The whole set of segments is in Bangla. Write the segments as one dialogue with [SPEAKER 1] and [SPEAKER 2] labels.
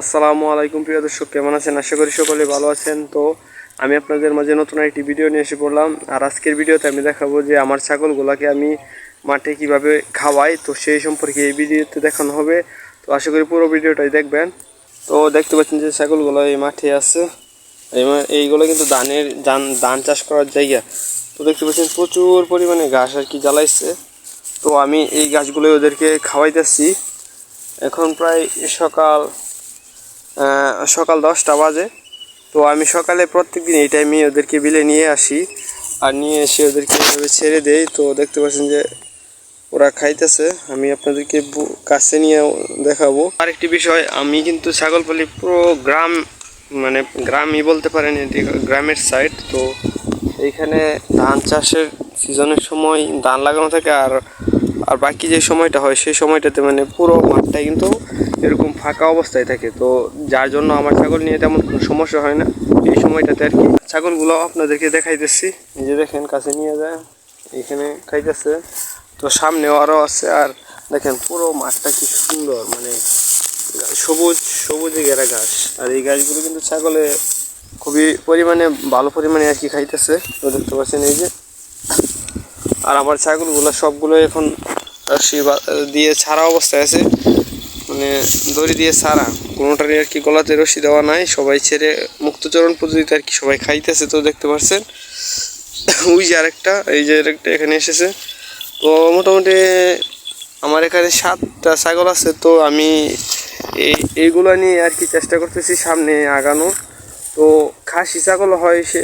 [SPEAKER 1] আসসালামু আলাইকুম প্রিয় দর্শক, কেমন আছেন? আশা করি সকলে ভালো আছেন। তো আমি আপনাদের মাঝে নতুন একটি ভিডিও নিয়ে এসে পড়লাম। আর আজকের ভিডিওতে আমি দেখাবো যে আমার ছাগলগুলোকে আমি মাঠে কীভাবে খাওয়াই, তো সেই সম্পর্কে এই ভিডিওতে দেখানো হবে। তো আশা করি পুরো ভিডিওটাই দেখবেন। তো দেখতে পাচ্ছেন যে ছাগলগুলো এই মাঠে আছে। এইগুলো কিন্তু ধানের ধান ধান চাষ করার জায়গা। তো দেখতে পাচ্ছেন প্রচুর পরিমাণে ঘাস আর কি জ্বালাইছে। তো আমি এই গাছগুলো ওদেরকে খাওয়াইতেছি। এখন প্রায় সকাল সকাল দশটা বাজে। তো আমি সকালে প্রত্যেক দিন এই টাইমে ওদেরকে বিলে নিয়ে আসি। আর নিয়ে এসে ওদেরকে এভাবে ছেড়ে দেই। তো দেখতে পাচ্ছেন যে ওরা খাইতেছে। আমি আপনাদেরকে কাছে নিয়ে দেখাবো। আরেকটি বিষয়, আমি কিন্তু ছাগল পালি পুরো গ্রাম মানে গ্রামই বলতে পারেন, এটি গ্রামের সাইড তো এইখানে ধান চাষের সিজনের সময় ধান লাগানো থাকে। আর আর বাকি যে সময়টা হয়, সেই সময়টাতে মানে পুরো মাঠটা কিন্তু এরকম ফাঁকা অবস্থায় থাকে। তো যার জন্য আমার ছাগল নিয়ে তেমন কোনো সমস্যা হয় না। এই সময়টাতে আর কি। ছাগলগুলো আপনাদেরকে দেখাইতেছি। যে দেখেন, কাছে নিয়ে যায়, এখানে খাইতেছে। তো সামনেও আরও আছে। আর দেখেন, পুরো মাঠটা কি সুন্দর মানে সবুজ, সবুজে ঘেরা ঘাস। আর এই গাছগুলো কিন্তু ছাগলে খুবই পরিমাণে, ভালো পরিমাণে আর কি খাইতেছে। তো দেখতে পাচ্ছেন এই যে। আর আমার ছাগলগুলো সবগুলো এখন রশি দিয়ে ছাড়া অবস্থায় আছে। মানে দড়ি দিয়ে ছাড়া। কোনোটারই আর কি গলাতে রশি দেওয়া নাই। সবাই ছেড়ে মুক্তচরণ পদ্ধতিতে আর কি সবাই খাইতেছে তো দেখতে পাচ্ছেন ওই যে আরেকটা, এই যে আরেকটা এখানে এসেছে। তো মোটামুটি আমার এখানে সাতটা ছাগল আছে। তো আমি এই এইগুলো নিয়ে আর কি চেষ্টা করতেছি সামনে আগানো তো খাসি ছাগল হয় সে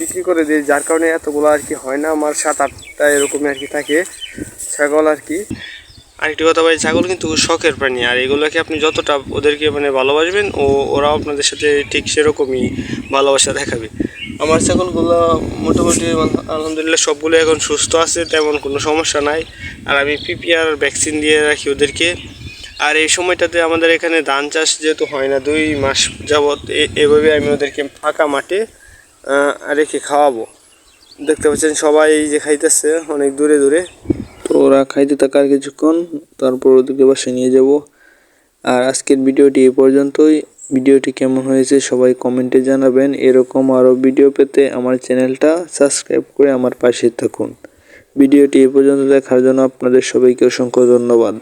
[SPEAKER 1] বিক্রি করে দিই যার কারণে এতগুলো আর কি হয় না আমার সাত আটটা এরকমই আর কি থাকে ছাগল আর কি। আরেকটি কথা ভাই ছাগল কিন্তু শখের প্রাণী আর এগুলোকে আপনি যতটা ওদেরকে মানে ভালোবাসবেন ও ওরাও আপনাদের সাথে ঠিক সেরকমই ভালোবাসা দেখাবে। আমার ছাগলগুলো মোটামুটি আলহামদুলিল্লাহ সবগুলো এখন সুস্থ আছে তেমন কোনো সমস্যা নাই। আর আমি পিপিআর ভ্যাকসিন দিয়ে রাখি ওদেরকে। আর এই সময়টাতে আমাদের এখানে ধান চাষ যেহেতু হয় না, দুই মাস যাবৎ এভাবে আমি ওদেরকে ফাঁকা মাঠে রেখে খাওয়াবো। দেখতে পাচ্ছেন সবাই যে খাইতেছে, অনেক দূরে দূরে।
[SPEAKER 2] তো ওরা খাইতে থাকার কিছুক্ষণ, তারপর ওদেরকে বাসায় নিয়ে যাব। আর আজকের ভিডিওটি এ পর্যন্তই। ভিডিওটি কেমন হয়েছে সবাই কমেন্টে জানাবেন। এরকম আরও ভিডিও পেতে আমার চ্যানেলটা সাবস্ক্রাইব করে আমার পাশে থাকুন। ভিডিওটি এ পর্যন্ত দেখার জন্য আপনাদের সবাইকে অসংখ্য ধন্যবাদ।